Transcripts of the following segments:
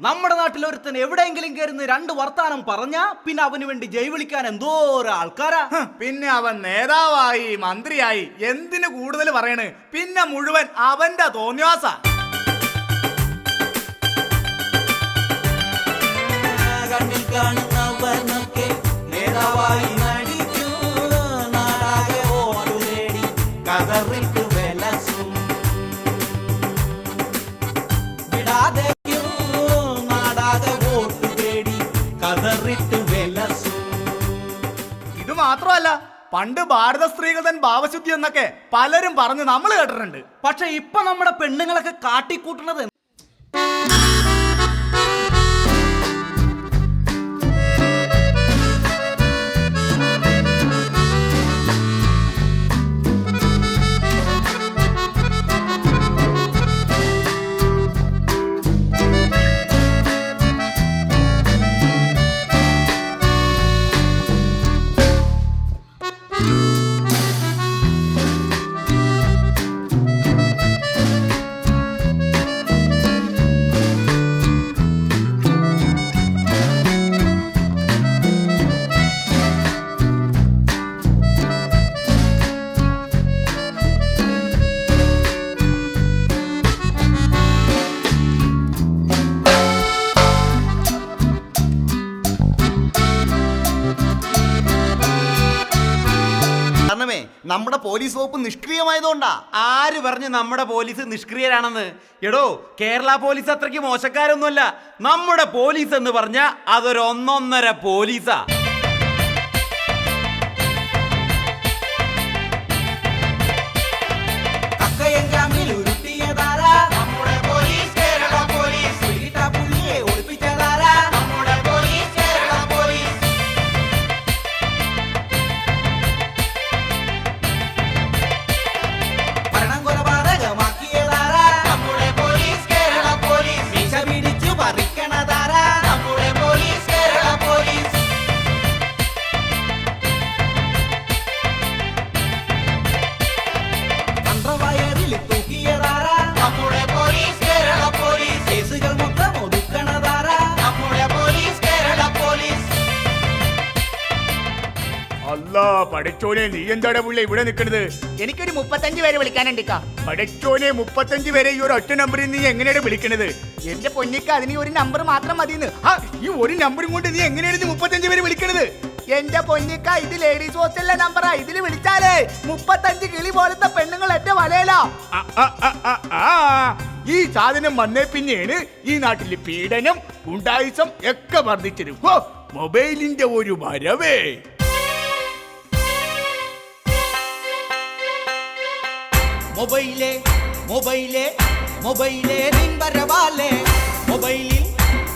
നമ്മുടെ നാട്ടിൽ ഒരുത്തൻ എവിടെയെങ്കിലും കയറുന്ന രണ്ട് വർത്താനം പറഞ്ഞാ പിന്നെ അവന് വേണ്ടി ജയ് വിളിക്കാൻ എന്തോ ആൾക്കാരാ? പിന്നെ അവൻ നേതാവായി മന്ത്രിയായി എന്തിനു കൂടുതൽ പറയണ്? പിന്നെ മുഴുവൻ അവന്റെ തോന്നിയാസ മാത്രമല്ല പണ്ട് ഭാരത സ്ത്രീകൾ തൻ ഭാവശുദ്ധി എന്നൊക്കെ പലരും പറഞ്ഞ് നമ്മൾ കേട്ടിട്ടുണ്ട്. പക്ഷെ ഇപ്പൊ നമ്മുടെ പെണ്ണുങ്ങളൊക്കെ കാട്ടിക്കൂട്ടുന്നത് നമ്മുടെ പോലീസ് വകുപ്പ് നിഷ്ക്രിയമായതുകൊണ്ടാ. ആര് പറഞ്ഞ് നമ്മുടെ പോലീസ് നിഷ്ക്രിയരാണെന്ന്? എടോ കേരള പോലീസ് അത്രയ്ക്ക് മോശക്കാരൊന്നുമല്ല. നമ്മുടെ പോലീസ് എന്ന് പറഞ്ഞാൽ അതൊരു ഒന്നൊന്നര പോലീസാ. അല്ല പഠിച്ചോനെ നീ എന്താടാ പുള്ളി ഇവിടെ നിൽക്കുന്നത്? എനിക്കൊരു മുപ്പത്തഞ്ച് വരെ വിളിക്കാനുണ്ട് ഇക്ക. പഠിച്ചോനെ മുപ്പത്തഞ്ച് വരെ ഈ ഒരു ഒറ്റ നമ്പറിൽ നീ എങ്ങനെയാണ് വിളിക്കണത്? എന്റെ പൊന്നിക്ക അതിന് ഒരു നമ്പർ മാത്രം മതിന്ന് ആ, ഈ ഒരു നമ്പറും കൊണ്ട് നീ എങ്ങനെയാണ് നീ മുപ്പത്തഞ്ച് പേര് വിളിക്കണത്? എന്റെ പൊന്നിക്ക ഇത് ലേഡീസ് ഹോസ്റ്റലിലെ നമ്പറാ ഇതിൽ വിളിച്ചാലേ മുപ്പത്തഞ്ച് കിളി പോലത്തെ പെണ്ണുങ്ങൾ എന്റെ വലയിലാ. ആ, ആ, ആ, ആ, ആ. ഈ സാധനം വന്നേ പിന്നെയാണ് ഈ നാട്ടിൽ പീഡനം ഗുണ്ടായിസം ഒക്കെ വർദ്ധിച്ചത് ഹോ, മൊബൈലിന്റെ ഒരു വരവേ. മൊബൈലേ മൊബൈലേ മൊബൈലേ നിൻവരവാലേ മൊബൈലിൽ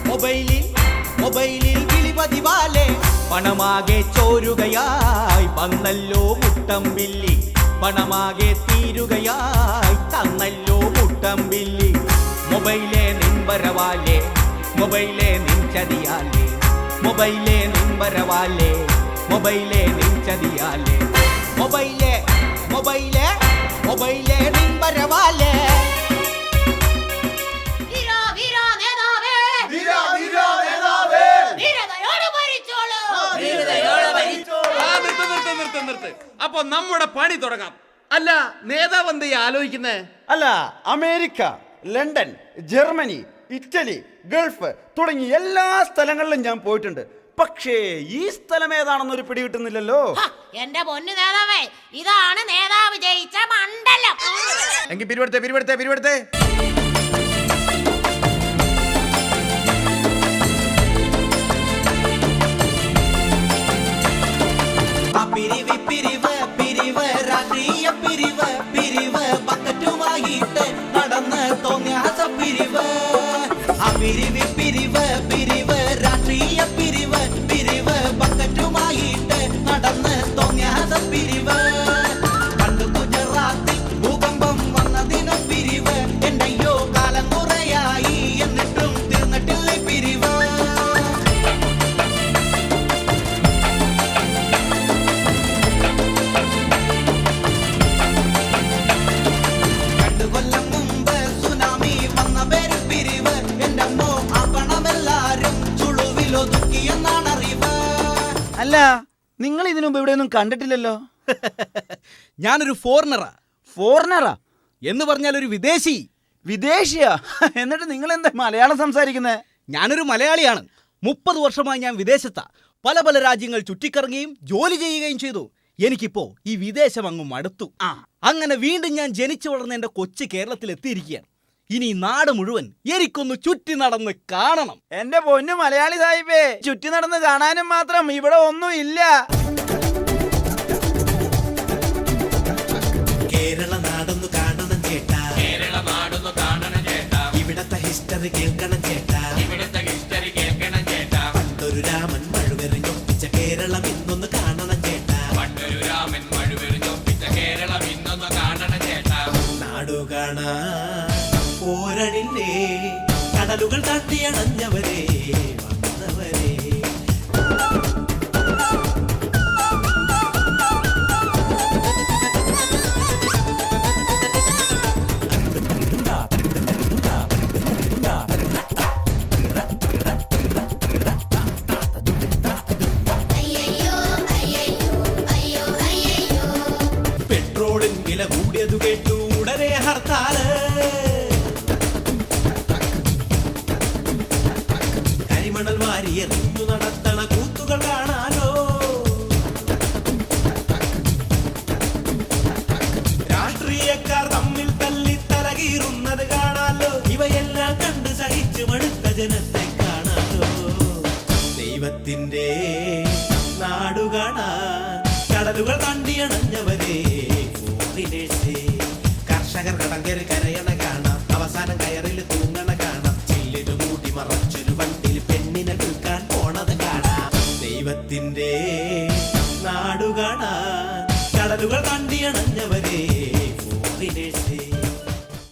മൊബൈലിൽ മൊബൈലിൽ കിളിപതിവാലേ. പണമാകെ ചോരുകയായി വന്നല്ലോ മുട്ടം ബില്ലി പണമാകെ തീരുകയായി തന്നല്ലോ മുട്ടം ബില്ലി മൊബൈലേ നിൻവരവാലേ മൊബൈലേ നിൻചതിയാലേ. മൊബൈലേ നിൻവരവാലേ മൊബൈലേ നിൻചതിയാലേ. മൊബൈലേ മൊബൈലേ മൊബൈലേ നിൻവരവാലേ. വീരാ വീരാ നേതാവേ. ധീരതയോടെ ഭരിച്ചോളൂ. ആ, നിർത്ത്, നിർത്ത്, നിർത്ത്, നിർത്ത്. അപ്പൊ നമ്മുടെ പണി തുടങ്ങാം. അല്ല നേതാവ് എന്താ ആലോചിക്കുന്നേ? അല്ല America London Germany Italy Gulf തുടങ്ങി എല്ലാ സ്ഥലങ്ങളിലും ഞാൻ പോയിട്ടുണ്ട്. പക്ഷേ ഈ സ്ഥലം ഏതാണെന്നൊരു പിടി കിട്ടുന്നില്ലല്ലോ. എന്റെ പൊന്നു നേതാവേ ഇതാണ് നേതാവ് ജയിച്ച മണ്ഡലം. എങ്കിൽ പിരിവെടുത്തേ പിരിവെടുത്തേ പിരിവെടുത്തേ. ആ പിരിവ് പിരിവ് പിരിവ് രാഷ്ട്രീയ പിരിവ് പിരിവ് ബക്കറ്റുമായിട്ട് നടന്ന് തോന്നിയാസ പിരിവ്. ആ പിരിവ് പിരിവ് പിരിവ് രാഷ്ട്രീയ പിരിവ് നടന്ന് തോന്നിയാസ പിരിവ്. അല്ല നിങ്ങൾ ഇതിനു മുമ്പ് ഇവിടെ ഒന്നും കണ്ടിട്ടില്ലല്ലോ. ഞാനൊരു ഫോറിനറാ. ഫോറിനറാ? എന്ന് പറഞ്ഞാൽ ഒരു വിദേശി. വിദേശിയാ? എന്നിട്ട് നിങ്ങൾ എന്താ മലയാളം സംസാരിക്കുന്നത് ഞാനൊരു മലയാളിയാണ്. മുപ്പത് വർഷമായി ഞാൻ വിദേശത്താ. പല പല രാജ്യങ്ങൾ ചുറ്റിക്കറങ്ങുകയും ജോലി ചെയ്യുകയും ചെയ്തു. എനിക്കിപ്പോ ഈ വിദേശം അങ്ങ് മടുത്തു ആ. അങ്ങനെ വീണ്ടും ഞാൻ ജനിച്ചു വളർന്ന എന്റെ കൊച്ചു കേരളത്തിൽ എത്തിയിരിക്കുകയാണ് ഇനി നാട് മുഴുവൻ എനിക്കൊന്ന് ചുറ്റി നടന്ന് കാണണം. എന്റെ പൊന്നു മലയാളി സാഹിബേ ചുറ്റി നടന്ന് കാണാനും മാത്രം ഇവിടെ ഒന്നും ഇല്ല. കേരള നാടൊന്നു കാണണം കേട്ടാ. കേരള നാടൊന്നു കാണണം കേട്ടാ. ഇവിടത്തെ ഹിസ്റ്ററി കേൾക്കണം പോരടില്ലേ കടലുകൾ തട്ടിയണഞ്ഞവരെ കരിമണൽ വാരി നടത്തണ കൂത്തുകൾ കാണാനോ രാഷ്ട്രീയക്കാർ തമ്മിൽ തല്ലി തലകീറുന്നത് കാണാലോ? ഇവയെല്ലാം കണ്ട് സഹിച്ചു മടുത്ത ജനത്തെ കാണാലോ? ദൈവത്തിന്റെ നാടു കാണാൻ കടലുകൾ തണ്ടിയണഞ്ഞവരെ കർഷകർ കടങ്കര് കരയണ കാണാം. അവസാനം കയറിൽ തൂങ്ങണ